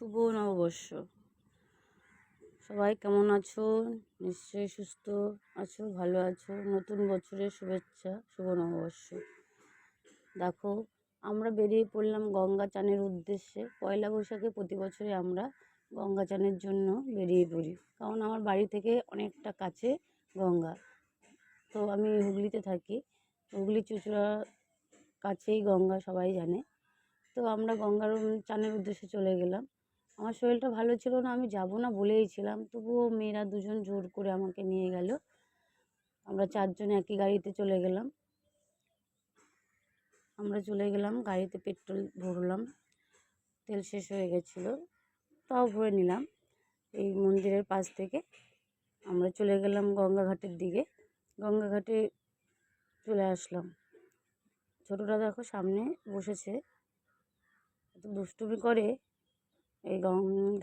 শুভ নববর্ষ। সবাই কেমন আছো? নিশ্চয়ই সুস্থ আছো, ভালো আছো। নতুন বছরের শুভেচ্ছা, শুভ নববর্ষ। দেখো, আমরা বেরিয়ে পড়লাম গঙ্গা চানের উদ্দেশ্যে। পয়লা বৈশাখে প্রতি বছরে আমরা গঙ্গা চানের জন্য বেরিয়ে পড়ি। কারণ আমার বাড়ি থেকে অনেকটা কাছে গঙ্গা। তো আমি হুগলিতে থাকি। হুগলি চুঁচুড়া কাছেই গঙ্গা সবাই জানে। তো আমরা গঙ্গার চানের উদ্দেশ্যে চলে গেলাম। আমার শরীরটা ভালো ছিল না, আমি যাব না বলেই ছিলাম। তবুও মেয়েরা দুজন জোর করে আমাকে নিয়ে গেল। আমরা চারজন একই গাড়িতে চলে গেলাম। আমরা চলে গেলাম, গাড়িতে পেট্রোল ভরলাম। তেল শেষ হয়ে গেছিল, তাও ভরে নিলাম। এই মন্দিরের পাশ থেকে আমরা চলে গেলাম গঙ্গাঘাটের দিকে। গঙ্গাঘাটে চলে আসলাম। ছোটোটা দেখো সামনে বসেছে। এত দুষ্টুমি করে এই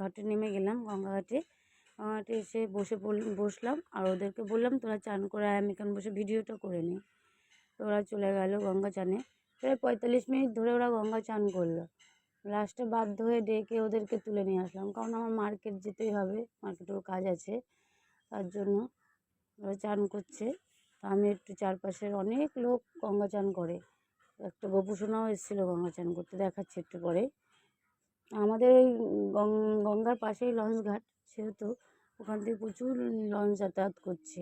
ঘাটে নেমে গেলাম গঙ্গাঘাটে গঙ্গাঘাটে এসে বসে বসলাম। আর ওদেরকে বললাম, তোরা চান করে আমি এখানে বসে ভিডিওটা করে নিই। তো ওরা চলে গেল গঙ্গা চানে। প্রায় পঁয়তাল্লিশ মিনিট ধরে ওরা গঙ্গা চান করল। লাস্টে বাধ্য হয়ে ডেকে ওদেরকে তুলে নিয়ে আসলাম। কারণ আমার মার্কেট যেতেই হবে মার্কেটেও কাজ আছে, তার জন্য ওরা চান করছে। তা আমি একটু চারপাশের অনেক লোক গঙ্গা চান করে। একটা গোপুসোনাও এসেছিল গঙ্গা চান করতে, দেখাচ্ছে একটু পরে। আমাদের এই গঙ্গার পাশেই লঞ্চ ঘাট, সেহেতু ওখান থেকে প্রচুর লঞ্চ যাতায়াত করছে।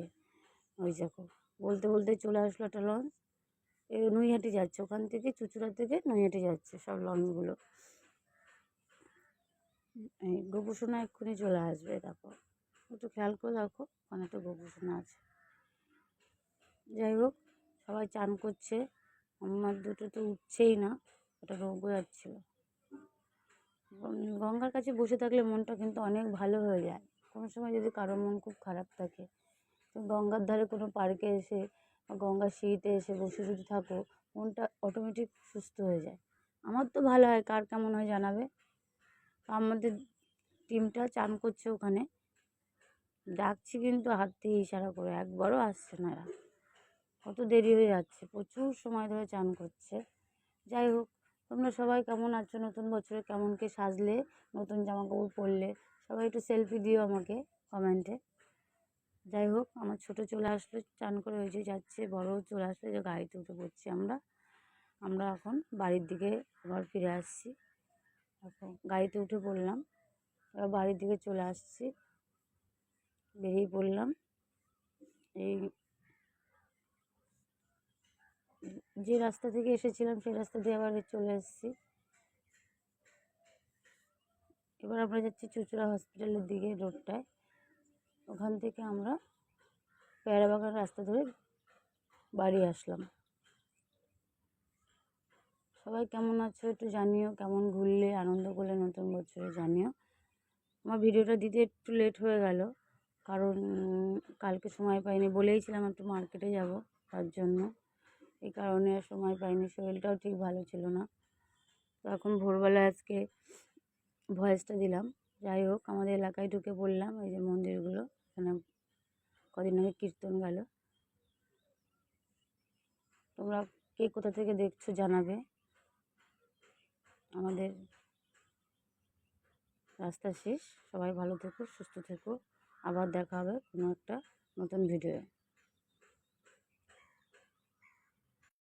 ওই দেখো, বলতে বলতে চলে আসলো একটা লঞ্চ। এই নৈহাটি যাচ্ছে, ওখান থেকে চুচুড়া থেকে নৈহাটি যাচ্ছে সব লঞ্চগুলো। এই গোপুসোনা এক্ষুনি চলে আসবে, দেখো। একটু খেয়াল করে দেখো, ওখানে একটা গোপুসোনা আছে। যাই হোক, সবাই চান করছে। আমার দুটো তো উঠছেই না, ওটা রোগ যাচ্ছিল। গঙ্গার কাছে বসে থাকলে মনটা কিন্তু অনেক ভালো হয়ে যায়। কোনো সময় যদি কারও মন খুব খারাপ থাকে, তো গঙ্গার ধারে কোনো পার্কে এসে বা গঙ্গার সিঁড়িতে এসে বসে যদি থাকো, মনটা অটোমেটিক সুস্থ হয়ে যায়। আমার তো ভালো হয়, কার কেমন হয় জানাবে? আমাদের টিমটা চান করছে ওখানে। ডাকছি কিন্তু হাত দিয়ে ইশারা করে, একবারও আসছে না এরা। কত দেরি হয়ে যাচ্ছে, প্রচুর সময় ধরে চান করছে। যাই হোক তোমরা সবাই কেমন আছো? নতুন বছরে কেমন কে সাজলে? নতুন জামা কাপড় পরলে? সবাই একটু সেলফি দিও আমাকে কমেন্টে যাই হোক, আমার ছোটো চলে আসলো, চান করে হয়েছে যাচ্ছে বড়ও চলে আসলো যে গাড়িতে উঠে পড়ছি আমরা। আমরা এখন বাড়ির দিকে আবার ফিরে আসছি। এখন গাড়িতে উঠে পড়লাম, এবার বাড়ির দিকে চলে আসছি। বেরিয়ে পড়লাম। এই যে রাস্তা থেকে এসেছিলাম, সেই রাস্তা দিয়ে আবার চলে এসেছি। এবার আমরা যাচ্ছি চুচুড়া হসপিটালের দিকে রোডটায়। ওখান থেকে আমরা পেয়ারাবাগান রাস্তা ধরে বাড়ি আসলাম। সবাই কেমন আছো একটু জানিও, কেমন ঘুরলে, আনন্দ করলে নতুন বছরে জানিও। আমার ভিডিওটা দিতে একটু লেট হয়ে গেল, কারণ কালকে সময় পাইনি বলেইছিলাম একটু মার্কেটে যাব, তার জন্য। এই কারণে আর সময় পাইনি, শরীরটাও ঠিক ভালো ছিল না। তো এখন ভোরবেলা আজকে ভয়েসটা দিলাম। যাই হোক, আমাদের এলাকায় ঢুকে পড়লাম এই যে মন্দিরগুলো, এখানে কদিন আগে কীর্তন গেল। তোমরা কে কোথা থেকে দেখছ জানাবে। আমাদের রাস্তা শেষ। সবাই ভালো থেকো, সুস্থ থেকো। আবার দেখা হবে কোনো একটা নতুন ভিডিওয়ে।